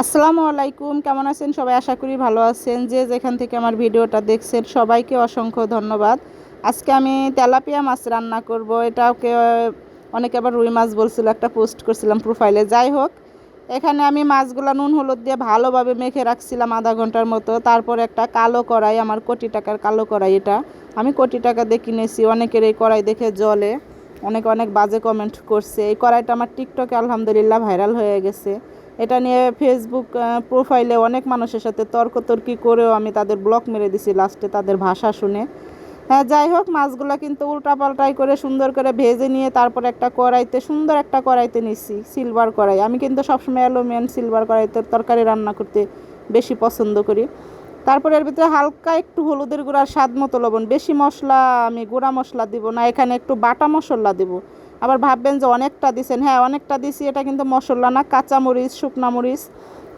আসসালামু আলাইকুম, কেমন আছেন? সবাই আশা করি ভালো আছেন। যে যেখান থেকে আমার ভিডিওটা দেখছেন, সবাইকে অসংখ্য ধন্যবাদ। আজকে আমি তেলাপিয়া মাছ রান্না করব। এটাকে অনেকে আবার রুই মাছ বলছিল, একটা পোস্ট করছিলাম প্রোফাইলে। যাই হোক, এখানে আমি মাছগুলো নুন হলুদ দিয়ে ভালোভাবে মেখে রাখছিলাম আধা ঘণ্টার মতো। তারপর একটা কালো কড়াই, আমার কোটি টাকার কালো কড়াই এটা। আমি কোটি টাকা দিয়ে কিনেছি, অনেকের এই কড়াই দেখে জলে অনেক অনেক বাজে কমেন্ট করছে। এই কড়াইটা আমার টিকটকে আলহামদুলিল্লাহ ভাইরাল হয়ে গেছে। এটা নিয়ে ফেসবুক প্রোফাইলে অনেক মানুষের সাথে তর্কতর্কি করেও আমি তাদের ব্লক মেরে দিছি লাস্টে তাদের ভাষা শুনে। হ্যাঁ যাই হোক, মাছগুলো কিন্তু উল্টাপাল্টাই করে সুন্দর করে ভেজে নিয়ে তারপর একটা কড়াইতে, সুন্দর একটা কড়াইতে নিছি সিলভার কড়াই। আমি কিন্তু সবসময় অ্যালুমিনিয়াম সিলভার কড়াইতে তরকারি রান্না করতে বেশি পছন্দ করি। তারপরে এর ভিতরে হালকা একটু হলুদের গুঁড়ার স্বাদ মতো লবণ, বেশি মশলা আমি গুঁড়া মশলা দিব না, এখানে একটু বাটা মশলা দেবো। আবার ভাববেন যে অনেকটা দিছেন। হ্যাঁ অনেকটা দিছি, এটা কিন্তু মশলা না কাঁচা মরিচ শুকনা মরিচ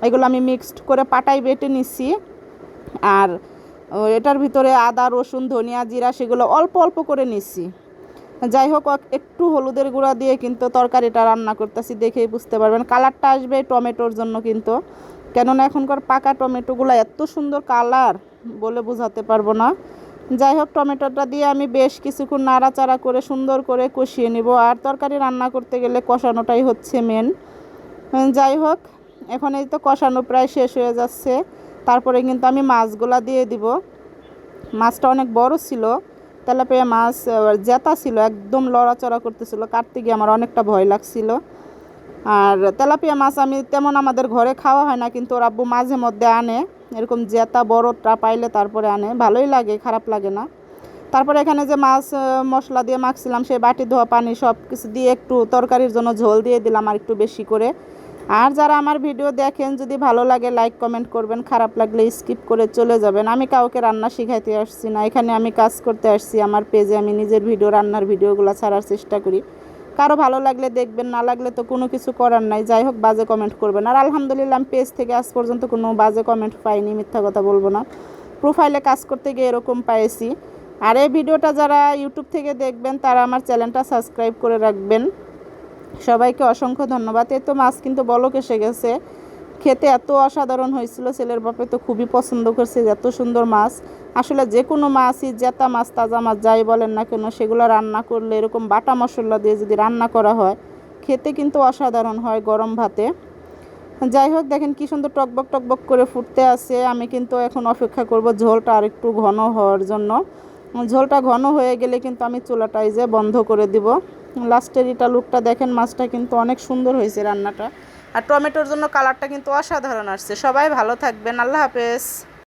এগুলো আমি মিক্সড করে পাটাই বেটে নিচ্ছি আর এটার ভিতরে আদা, রসুন, ধনিয়া, জিরা, সেগুলো অল্প অল্প করে নিচ্ছি যাই হোক একটু হলুদের গুঁড়া দিয়ে কিন্তু তরকারিটা রান্না করতেছি দেখেই বুঝতে পারবেন। কালারটা আসবে টমেটোর জন্য কিন্তু। কেননা এখনকার পাকা টমেটোগুলো এত সুন্দর কালার বলে বোঝাতে পারব না। যাই হোক, টমেটোটা দিয়ে আমি বেশ কিছুক্ষণ নাড়াচাড়া করে সুন্দর করে কষিয়ে নিব। আর তরকারি রান্না করতে গেলে কষানোটাই হচ্ছে মেন যাই হোক, এখন এই তো কষানো প্রায় শেষ হয়ে যাচ্ছে। তারপরে কিন্তু আমি মাছগুলা দিয়ে দিব। মাছটা অনেক বড় ছিল, তেলাপিয়া মাছ জেতা ছিল, একদম লড়াচড়া করতেছিল, কাটতে গিয়ে আমার অনেকটা ভয় লাগছিল। আর তেলাপিয়া মাছ আমি তেমন আমাদের ঘরে খাওয়া হয় না, কিন্তু ওর আব্বু মাঝে মধ্যে আনে। এরকম জেতা বড়টা পাইলে তারপরে আনে। ভালোই লাগে, খারাপ লাগে না। তারপরে এখানে যে মাছ মশলা দিয়ে মাখছিলাম, সেই বাটি, ধোয়া, পানি সব কিছু দিয়ে একটু তরকারির জন্য ঝোল দিয়ে দিলাম আর একটু বেশি করে। আর যারা আমার ভিডিও দেখেন, যদি ভালো লাগে লাইক কমেন্ট করবেন। খারাপ লাগলে স্কিপ করে চলে যাবেন। আমি কাউকে রান্না শিখাইতে আসছি না। এখানে আমি কাজ করতে আসছি। আমার পেজে আমি নিজের ভিডিও, রান্নার ভিডিওগুলো ছাড়ার চেষ্টা করি। কারও ভালো লাগলে দেখবেন, না লাগলে তো কোনো কিছু করার নাই। যাই হোক, বাজে কমেন্ট করবেন। আর আলহামদুলিল্লাহ, আমি পেজ থেকে আজ পর্যন্ত কোনো বাজে কমেন্ট পাইনি, মিথ্যা কথা বলব না। প্রোফাইলে কাজ করতে গিয়ে এরকম পাইছি। আর এই ভিডিওটা যারা ইউটিউব থেকে দেখবেন, তারা আমার চ্যানেলটা সাবস্ক্রাইব করে রাখবেন। সবাইকে অসংখ্য ধন্যবাদ। এ তো মাছ কিন্তু বলক এসে গেছে। খেতে এত অসাধারণ হয়েছিল, ছেলের বাপে তো খুবই পছন্দ করছে এত সুন্দর মাছ। আসলে যে কোনো মাছই, জেতা মাছ, তাজা মাছ যাই বলেন না কেন, সেগুলো রান্না করলে এরকম বাটা মশলা দিয়ে যদি রান্না করা হয়, খেতে কিন্তু অসাধারণ হয় গরম ভাতে। যাই হোক, দেখেন কি সুন্দর টকবক টকবক করে ফুটতে আছে। আমি কিন্তু এখন অপেক্ষা করব ঝোলটা আর একটু ঘন হওয়ার জন্য। ঝোলটা ঘন হয়ে গেলে কিন্তু আমি চুলাটাই যে বন্ধ করে দিব। লাস্টের এটা লুকটা দেখেন, মাছটা কিন্তু অনেক সুন্দর হয়েছে রান্নাটা। আর টমেটোর জন্য কালারটা কিন্তু অসাধারণ আসছে। সবাই ভালো থাকবেন। আল্লাহ হাফেজ।